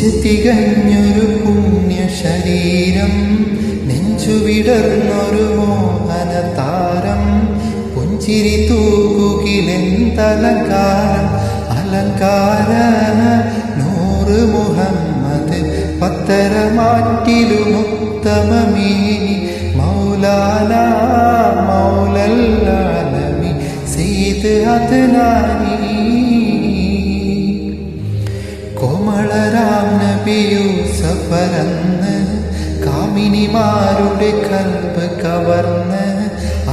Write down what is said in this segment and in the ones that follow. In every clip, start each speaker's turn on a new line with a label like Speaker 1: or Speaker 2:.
Speaker 1: കൊച്ചു തികഞ്ഞൊരു പുണ്യ ശരീരം നെഞ്ചു വിടർന്നൊരു മോഹന താരം പുഞ്ചിരി തൂകുകിലെന്തലങ്കാരം അലങ്കാര നൂറ് മുഹമ്മദ് പത്തരമാറ്റിലുമുത്തമമീനി മൗലാന മൗലല്ലാലമി സെയ്ത് അദ്നാനി കോമളരാം കാമിനി കാമിനിമാരുടെ കൽപ്പ് കവർന്ന്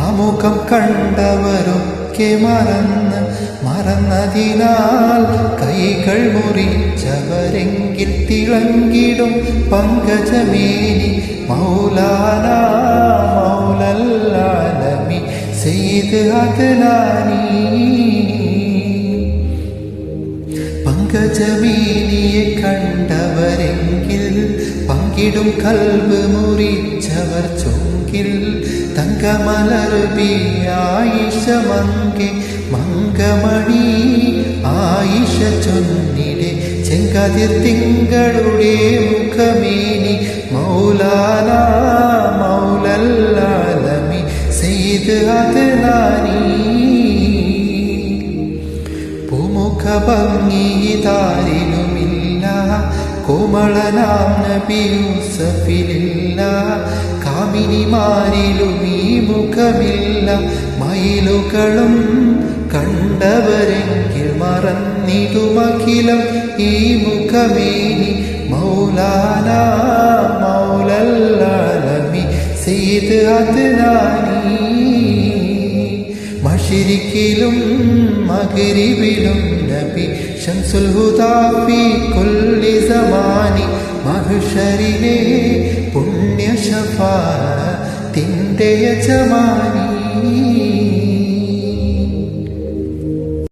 Speaker 1: ആമുഖം കണ്ടവരൊക്കെ മറന്ന് മറന്നതിനാൽ കൈകൾ മുറിച്ചവരെങ്കിൽ തിളങ്ങിടും പങ്കജമേനി മൗലാന മൗലല്ലാലമി സെയ്ത് അദ്നാനി. പങ്കജമീനിയെ കണ്ടവരെങ്കിൽ പങ്കിടും കൽവ് മുറിച്ചവർ ചൊങ്കിൽ മങ്കെ മങ്കമണി ആയിഷ ചൊന്നിടെ ചെങ്കതിർ തിങ്കളുടെ മുഖമേനി മൗലാല മൗലല്ലാലമി സെയ്ത് അത് പൂമുഖ ഭംഗിതാരിലുമില്ല കോമളനാം നബിയൂസഫിലില്ല കാമിനിമാരിലും ഈ മുഖമില്ല. മയിലുകളും കണ്ടവരെങ്കിൽ മറന്നിടുമഖിലം ഈ മുഖമേനി. മൗലാന മൗലല്ലാലമി സെയ്ത് അദ്നാനി. മഷിരിക്കിലും മകരിവിലും നബി. ഷംസുൽ ഹുദാഫി കൊല്ലി സമാനി. മഹുഷരിലെ പുണ്യ ഷഫാ തിന്റെ യജമാനി.